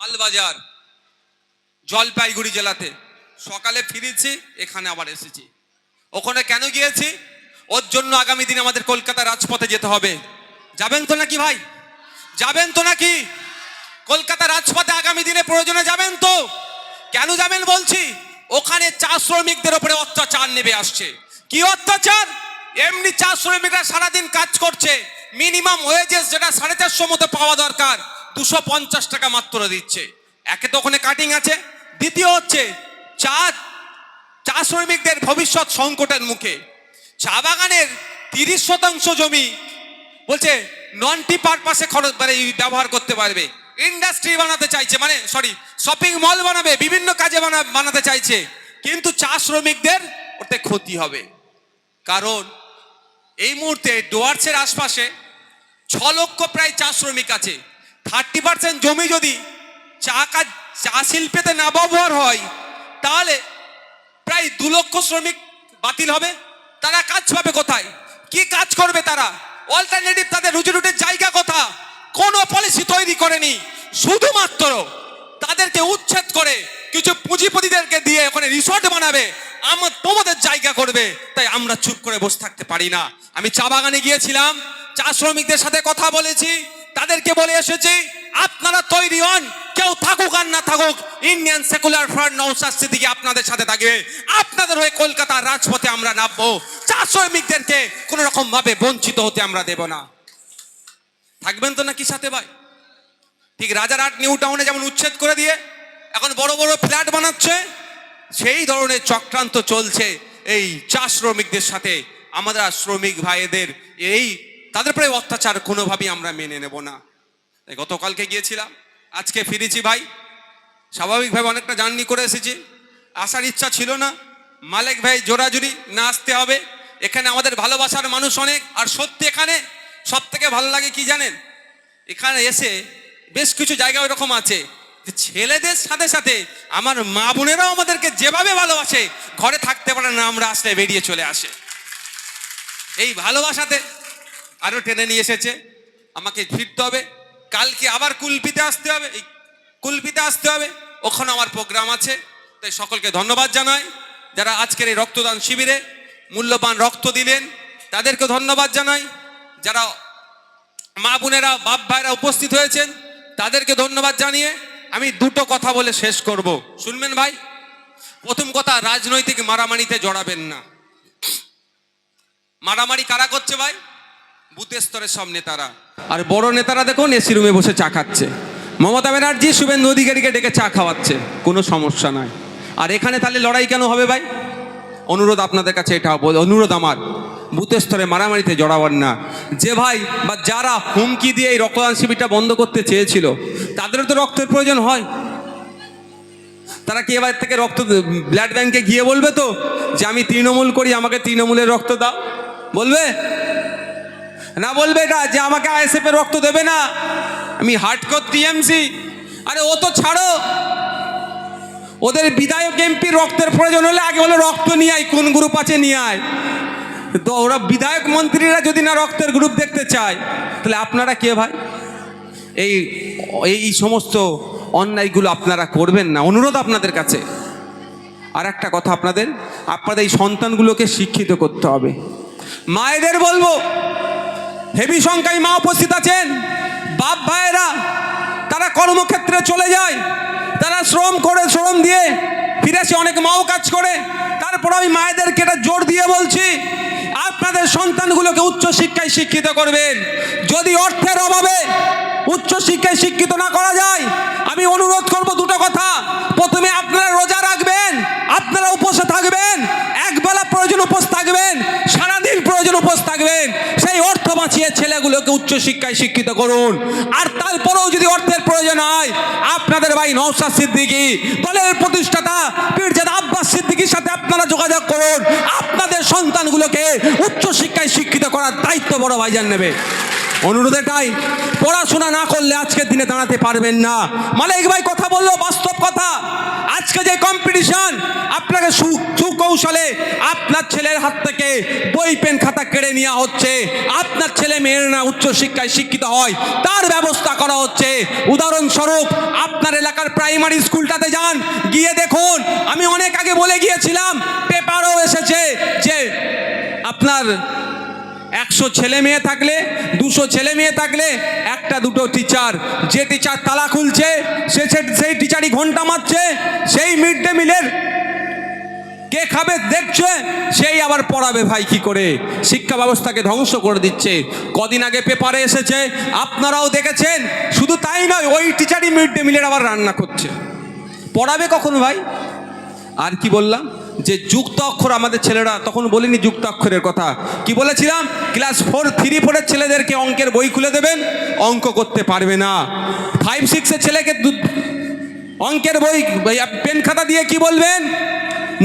মালবাজার, জলপাইগুড়ি জেলাতে। সকালে ফিরেছি, এখানে আবার এসেছি। ওখানে কেন গিয়েছি? ওর জন্য আগামী দিন আমাদের কলকাতা রাজপথে যেতে হবে। যাবেন তো নাকি ভাই? যাবেন তো নাকি? কলকাতা রাজপথে আগামী দিনে প্রয়োজনে যাবেন তো? কেন যাবেন বলছি? ওখানে চা শ্রমিকদের ওপরে অত্যাচার নেমে আসছে। কি অত্যাচার? এমনি চা শ্রমিকরা সারাদিন কাজ করছে। মিনিমাম ওয়েজেস যেটা সাড়ে চারশো মতো পাওয়া দরকার। দুশো পঞ্চাশ টাকা মাত্র দিচ্ছে। একে তো ওখানে কাটিং আছে। দ্বিতীয় হচ্ছে, চা চা শ্রমিকদের ভবিষ্যৎ সংকটের মুখে। চা বাগানের তিরিশ শতাংশ জমি বলছে ননটি পারপাসে খরচ মানে ব্যবহার করতে পারবে। ইন্ডাস্ট্রি বানাতে চাইছে মানে সরি শপিং মল বানাবে, বিভিন্ন কাজে বানা, বানাতে চাইছে। কিন্তু চা শ্রমিকদের ওতে ক্ষতি হবে। কারণ, এই মুহূর্তে ডুয়ার্সের আশপাশে ছ লক্ষ প্রায় চা শ্রমিক আছে। থার্টি পার্সেন্ট জমি যদি চা কাজ চা শিল্পেতে না ব্যবহার হয়, তাহলে প্রায় দু লক্ষ শ্রমিক বাতিল হবে। তারা কাজ পাবে কোথায়? কি কাজ করবে তারা? অল্টারনেটিভ তাদের রুজি রুটির জায়গা কোথা কোনো পলিসি তৈরি করেনি। শুধুমাত্র তাদেরকে উচ্ছেদ করে কিছু পুঁজিপতিদেরকে দিয়ে ওখানে রিসর্ট বানাবে। আমার তোমাদের জায়গা করবে। তাই আমরা চুপ করে বসে থাকতে পারি না। আমি চা বাগানে গিয়েছিলাম। চা শ্রমিকদের সাথে কথা বলেছি। তাদেরকে বলে এসেছি, আপনারা তৈরি হন, কেউ থাকুক আর না থাকুক Indian Secular Front Naushad Siddiqui আপনাদের সাথে থাকবে। আপনাদের হয়ে কলকাতার রাজপথে আমরা নামবো। চা শ্রমিকদেরকে কোনো রকম ভাবে বঞ্চিত হতে আমরা দেব না। থাকবেন তো নাকি সাথে ভাই? ঠিক রাজার রাজারহাট নিউ টাউনে যেমন উচ্ছেদ করে দিয়ে এখন বড় বড় ফ্ল্যাট বানাচ্ছে, সেই ধরনের চক্রান্ত চলছে এই চা শ্রমিকদের সাথে আমরা শ্রমিক ভাইদের এই তাদের প্রায় অত্যাচার কোনোভাবেই আমরা মেনে নেব না। গতকালকে গিয়েছিলাম, আজকে ফিরেছি ভাই। স্বাভাবিকভাবে অনেকটা জার্নি করে এসেছি। আসার ইচ্ছা ছিল না। মালিক ভাই জোরাজুরি না আসতে হবে। এখানে আমাদের ভালোবাসার মানুষ অনেক, আর সত্যি এখানে সব থেকে ভালো লাগে কি জানেন? এখানে এসে বেশ কিছু জায়গা এরকম আছে ছেলেদের সাথে সাথে আমার মা বোনেরাও আমাদেরকে যেভাবে ভালোবাসে, ঘরে থাকতে পারে না, আমরা আসলে বেরিয়ে চলে আসে। এই ভালোবাসাতে আরও টেনে নিয়ে এসেছে। আমাকে ফিরতে হবে। কালকে আবার কুলপিতে আসতে হবে। এই কুলপিতে আসতে হবে। ওখানে আমার প্রোগ্রাম আছে। তাই সকলকে ধন্যবাদ জানাই। যারা আজকের এই রক্তদান শিবিরে মূল্যবান রক্ত দিলেন, তাদেরকে ধন্যবাদ জানাই। যারা মা বোনেরা, বাপ ভাইরা উপস্থিত হয়েছেন, তাদেরকে ধন্যবাদ জানিয়ে আমি দুটো কথা বলে শেষ করব। শুনবেন ভাই? প্রথম কথা, রাজনৈতিক মারামারিতে জড়াবেন না। মারামারি কারা করছে ভাই? বুথের স্তরের সব নেতারা। আর বড় নেতারা দেখুন এসি রুমে বসে চা খাচ্ছে। মমতা ব্যানার্জি শুভেন্দু অধিকারীকে ডেকে চা খাওয়াচ্ছে। কোনো সমস্যা নাই। আর এখানে তাহলে লড়াই কেন হবে ভাই? অনুরোধ আপনাদের কাছে এটা অনুরোধ আমার। বুথের স্তরে মারামারিতে জড়াবার না। যে ভাই বা যারা হুমকি দিয়ে এই রক্তদান শিবিরটা বন্ধ করতে চেয়েছিল, তাদেরও তো রক্তের প্রয়োজন হয়। তারা কি এবার থেকে রক্ত ব্লাড ব্যাংকে গিয়ে বলবে তো যে, আমি তৃণমূল করি, আমাকে তৃণমূলের রক্ত দাও। বলবে? না বলবে এটা যে আমাকে আইএসএফ এর রক্ত দেবে না। আমি হার্ডকোর টিএমসি আরে ও তো ছাড়ো। ওদের বিধায়ক এমপির রক্তের প্রয়োজন হলে আগে বলে রক্ত নিয়ে আয়, কোন গ্রুপ আছে নিয়ে আয়। তো ওরা বিধায়ক মন্ত্রীরা যদি না রক্তের গ্রুপ দেখতে চায়, তাহলে আপনারা কে ভাই? এই এই সমস্ত অন্যায়গুলো আপনারা করবেন না। অনুরোধ আপনাদের কাছে। আর একটা কথা আপনাদের আপনাদের এই সন্তানগুলোকে শিক্ষিত করতে হবে। মায়েদের বলব হেভি সংখ্যায় মা উপস্থিত আছেন। বাপ ভাইয়েরা, তারা কর্মক্ষেত্রে চলে যায়। তারা শ্রম করে, শ্রম দিয়ে ফিরে আসে, অনেক মাও কাজ করে। তারপর আমি মায়েদেরকে এটা জোর দিয়ে বলছি, আপনাদের সন্তানগুলোকে উচ্চ শিক্ষায় শিক্ষিত করবেন। যদি অর্থের অভাবে উচ্চ শিক্ষায় শিক্ষিত না করা যায়, আমি অনুরোধ করব দুটো কথা। প্রথমে আপনারা রোজা রাখবেন আপনারা উপোসে থাকবেন একবেলা প্রয়োজন উপোস থাকবেন সারাদিন প্রয়োজন উপোস থাকবেন সেই অর্থ বাঁচিয়ে ছেলেগুলোকে উচ্চ শিক্ষায় শিক্ষিত করুন। আর তারপরেও যদি অর্থের প্রয়োজন হয়, আপনাদের ভাই নৌসাদ সিদ্দিকি, দলের প্রতিষ্ঠাতা পীরজাদা আব্বাস সিদ্দিকির সাথে আপনারা যোগাযোগ করুন। আপনাদের সন্তানগুলোকে উচ্চ শিক্ষায় শিক্ষিত করার দায়িত্ব বড় ভাইজান নেবে। অনুরোধ এটাই পড়াশোনা না করলে আজকের দিনে দাঁড়াতে পারবেন না। মালিক ভাই কথা বলল, বাস্তব কথা। আজকে যে কম্পিটিশন আপনাকে সুকৌশলে আপনার ছেলের হাত থেকে বই, পেন, খাতা কেড়ে নেওয়া হচ্ছে। আপনার ছেলে মেয়ের না উচ্চ শিক্ষায় শিক্ষিত হয়, তার ব্যবস্থা করা হচ্ছে। উদাহরণস্বরূপ, আপনার এলাকার প্রাইমারি স্কুলটাতে যান, গিয়ে দেখুন, আমি অনেক আগে বলে গিয়েছিলাম পেপারও এসেছে যে আপনার একশো ছেলে মেয়ে থাকলে, দুশো ছেলে মেয়ে থাকলে একটা দুটো টিচার যে টিচার তালা খুলছে, সে সেই টিচারই ঘণ্টা মারছে, সেই মিড ডে মিলের কে খাবে দেখছে, সেই আবার পড়াবে ভাই কি করে? শিক্ষা ব্যবস্থাকে ধ্বংস করে দিচ্ছে। কদিন আগে পেপারে এসেছে, আপনারাও দেখেছেন, শুধু তাই নয়, ওই টিচারই মিড ডে মিলের আবার রান্না করছে। পড়াবে কখন ভাই? আর কি বললাম? যে যুক্ত অক্ষর আমাদের ছেলেরা, তখন বলিনি যুক্ত অক্ষরের কথা। কি বলেছিলাম? ক্লাস ফোর, থ্রি, ফোরের ছেলেদেরকে অঙ্কের বই খুলে দেবেন, অঙ্ক করতে পারবে না। ফাইভ সিক্সের ছেলেকে অঙ্কের বই পেন খাতা দিয়ে কি বলবেন?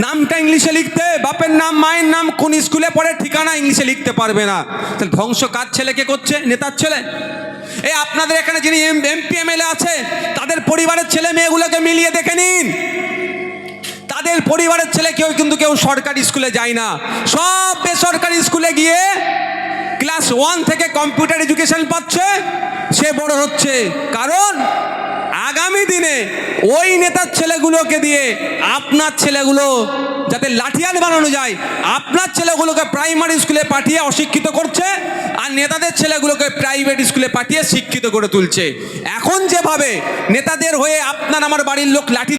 নামটা ইংলিশে লিখতে, বাপের নাম, মায়ের নাম কোন স্কুলে পড়ে ঠিকানা ইংলিশে লিখতে পারবে না। তাহলে ধ্বংস কার ছেলেকে করছে? নেতার ছেলে? এই আপনাদের এখানে যিনি এমপি, এমএলএ আছে, তাদের পরিবারের ছেলে মেয়েগুলোকে মিলিয়ে দেখে নিন। তাদের পরিবারের ছেলে কেউ কিন্তু কেউ সরকারি স্কুলে যায় না। সব বেসরকারি স্কুলে গিয়ে ক্লাস ওয়ান থেকে কম্পিউটার এডুকেশন পাচ্ছে, সে বড় হচ্ছে। কারণ আগামী দিনে ওই নেতার ছেলেগুলোকে দিয়ে আপনার ছেলেগুলো যাতে লাঠিয়াল বানানো যায়, আপনার ছেলেগুলোকে প্রাইমারি স্কুলে পাঠিয়ে অশিক্ষিত করছে আর নেতাদের ছেলেগুলোকে প্রাইভেট স্কুলে পাঠিয়ে শিক্ষিত করে তুলছে। এখন যেভাবে নেতাদের হয়ে আপনার আমার বাড়ির লোক লাঠি